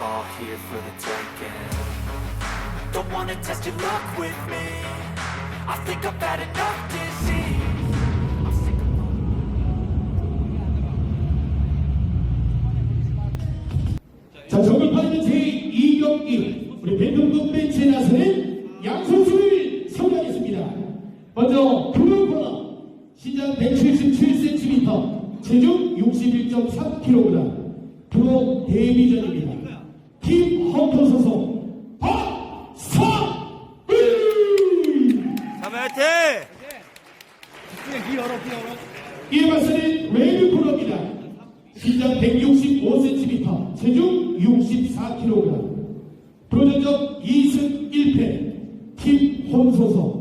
all here for the taking. Don't wanna test your luck with me. I think I've had enough disease. 자, 정글파이는 제2경기 우리 벤동동 벤치에 나서는 양 선수를 소개하겠습니다. 먼저 프로코너 신장 177cm, 체중 61.3kg, 프로 데뷔전입니다. 팀 헌터 소속 박성을! 자매팅! 이에 맞서는 레드 프로입니다. 신장 165cm, 체중 64kg. 프로전적 2승 1패, 팀 혼소속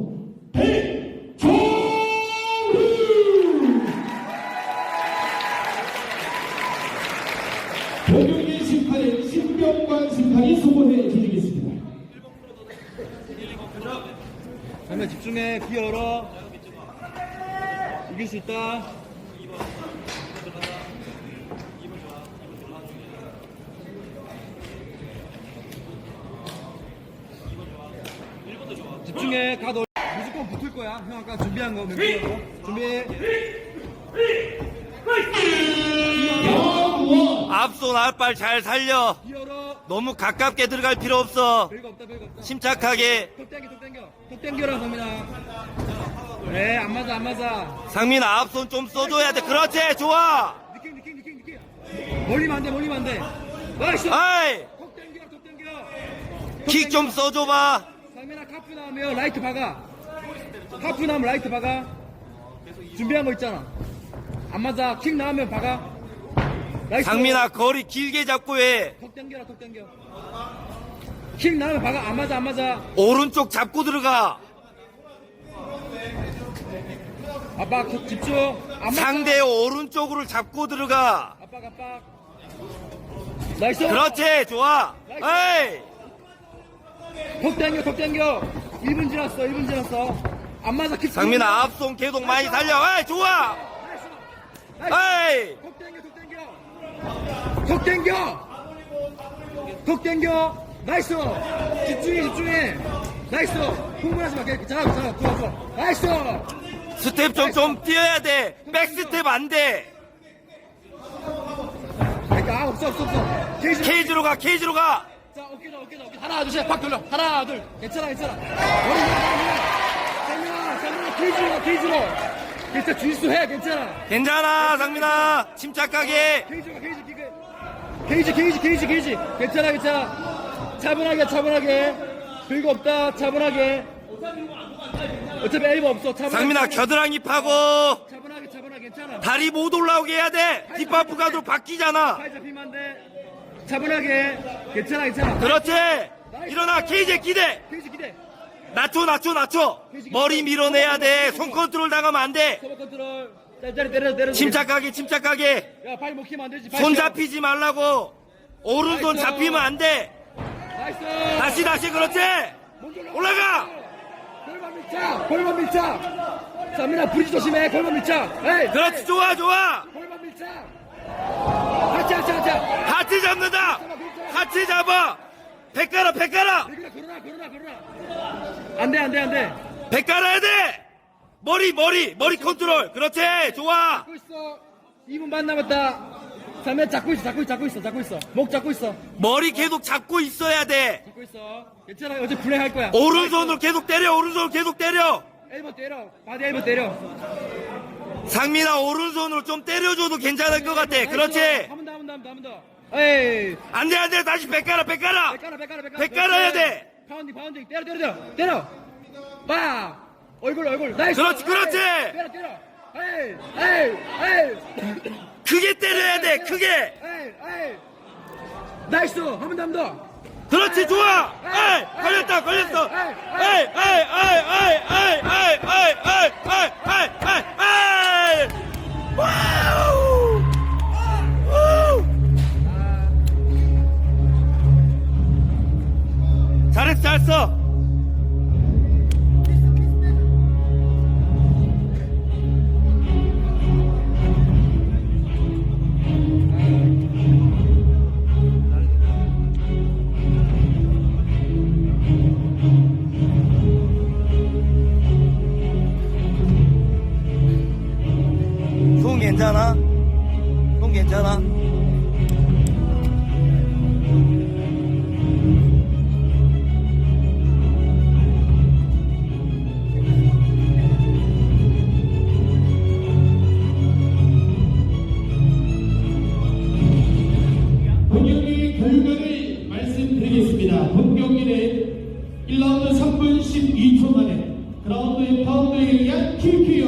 자면 집중해 귀 열어. 이길 수 있다. 집중해 가 너. 무조건 붙을 거야. 형 아까 준비한 거 멤버로 준비 앞손 앞발 잘 살려. 열어 너무 가깝게 들어갈 필요 없어. 별거 없다 별거 없다 침착하게. 턱 당겨 턱 당겨 턱 당겨라 성민아 그래 안 맞아 안 맞아 상민아 앞손 좀 써줘야 돼. 그렇지, 좋아. 멀리면 안돼 멀리면 안돼 나이스 아이, 턱 당겨 턱 당겨 킥좀 써줘봐. 상민아 카프 나오면 라이트 박아 카프 나오면 라이트 박아 준비한 거 있잖아 안 맞아 킥 나오면 박아 상민아 거리 길게 잡고 해. 턱 당겨라 턱 당겨. 킥 나오면 박아 안 맞아 안 맞아. 오른쪽 잡고 들어가. 아빠 턱 집중. 안 맞아. 상대 오른쪽으로 잡고 들어가. 아빠 아빠. 나이스. 그렇지, 좋아. 에이, 턱 당겨 턱 당겨. 1분 지났어 1분 지났어. 안 맞아 킥. 상민아 앞손 계속 많이 살려. 에이, 좋아. 에이, 턱 당겨! 턱 당겨! 당겨 나이스! 집중해 집중해! 나이스! 흥분하지 마 그냥 잘하고 잘하고 좋아 좋아 나이스! 스텝 좀 좀 뛰어야 돼. 백스텝 안 돼. 그러니까 아, 없어 없어 없어. 케이지 케이지로 가, 케이지로 가. 자 어깨다 어깨다 어깨 하나 둘 셋 팍 돌려. 하나 둘. 괜찮아 괜찮아. 머리 장민아 장민아 케이지로 가 케이지로. 괜찮아 주짓수 해 괜찮아. 괜찮아, 상민아. 침착하게. 케이지 가 케이지 기계 케이지 케이지 케이지 케이지. 괜찮아 괜찮아. 차분하게 차분하게. 별거 없다. 차분하게. 어차피 에이버 없어. 차분하게 상민아, 겨드랑이 파고. 차분하게 차분하게 괜찮아. 다리 못 올라오게 해야 돼. 뒷바프 가도 바뀌잖아. 팔 잡히면 안돼. 차분하게. 괜찮아 괜찮아. 그렇지. 일어나, 케이지에 기대. 케이지 기대. 낮춰, 낮춰, 낮춰. 머리 밀어내야 돼. 손 컨트롤 당하면 안 돼. 서버 컨트롤 짤짤이 때려 때려 침착하게, 침착하게. 야 발 먹히면 안 되지 발손 펴. 잡히지 말라고. 오른손. 잡히면 안 돼. 나이스 다시, 다시, 그렇지. 올라가. 골반 밀착 골반 밀착 자민아 브리지 조심해 골반 에이 그렇지, 좋아, 좋아. 골반 밀착 하체 하체 하체 하트 잡는다. 하트 잡아. 배 깔아, 배 깔아. 걸어라 안돼 안돼 안돼 배 깔아야 돼. 머리, 머리, 머리 컨트롤. 그렇지, 좋아. 잡고 있어 2분 반 남았다 자민 잡고 있어 잡고 있어 잡고 있어 잡고 있어 목 잡고 있어 머리 계속 잡고 있어야 돼. 잡고 있어 괜찮아 어제 블랙 할 거야 오른손으로 계속 때려, 오른손으로 계속 때려. 엘보 때려 바디 엘보 때려 상민아, 오른손으로 좀 때려줘도 괜찮을 것 같아. 그렇지. 한번 더 한번 더 한번 더 한번 더 에이 안 돼, 안 돼. 다시 배 깔아. 백가라 백가라 백가라 배 깔아야 돼. 파운딩 파운딩 때려 때려 때려 때려 빠 얼굴 얼굴 나이스 그렇지, 그렇지. 에이, 때려 때려 에이 에이 에이 크게 때려야 돼, 크게. 에이 에이 나이스 한번더한번더 그렇지 좋아 에이 걸렸다 걸렸어 에이 에이 에이 에이 에이 에이 에이 에이 에이 에이 괜찮아? 손 괜찮아? 본경기 결과를 말씀드리겠습니다. 본 경기는 1라운드 3분 12초 만에 그라운드의 파운드에 의한 킬키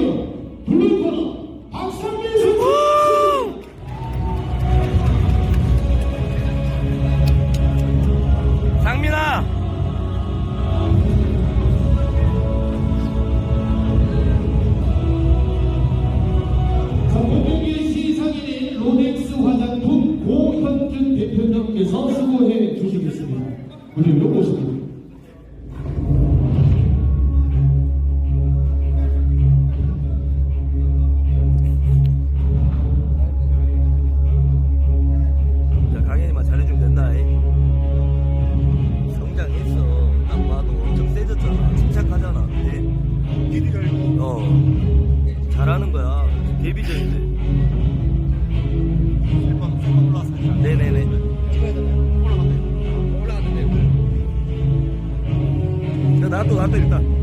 હતું હતું